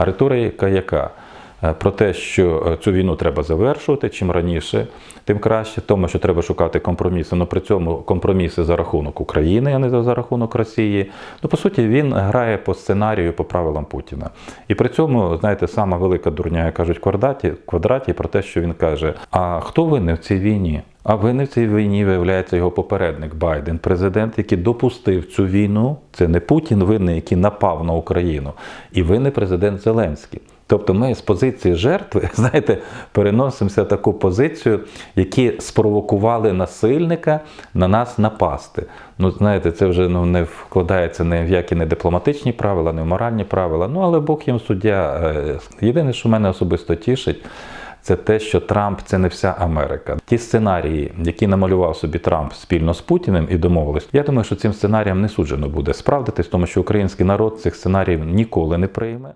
А риторика яка? Е, Про те, що е, цю війну треба завершувати чим раніше, тим краще, тому що треба шукати компроміси. але при цьому компроміси за рахунок України, а не за рахунок Росії. Ну, по суті, він грає по сценарію, по правилам Путіна. І при цьому, знаєте, сама велика дурня, кажуть, в квадраті, квадраті про те, що він каже: А хто винен в цій війні? А винен в цій війні виявляється його попередник Байден, президент, який допустив цю війну. Це не Путін винний, який напав на Україну, і винний президент Зеленський. Тобто ми з позиції жертви, знаєте, переносимося в таку позицію, які спровокували насильника на нас напасти. Ну, знаєте, це вже ну, не вкладається ні в які не дипломатичні правила, не в моральні правила. Ну, але Бог їм суддя. Е, Єдине, що мене особисто тішить, це те, що Трамп це не вся Америка. Ті сценарії, які намалював собі Трамп спільно з Путіним і домовились, я думаю, що цим сценаріям не суджено буде справдитись, тому що український народ цих сценаріїв ніколи не прийме.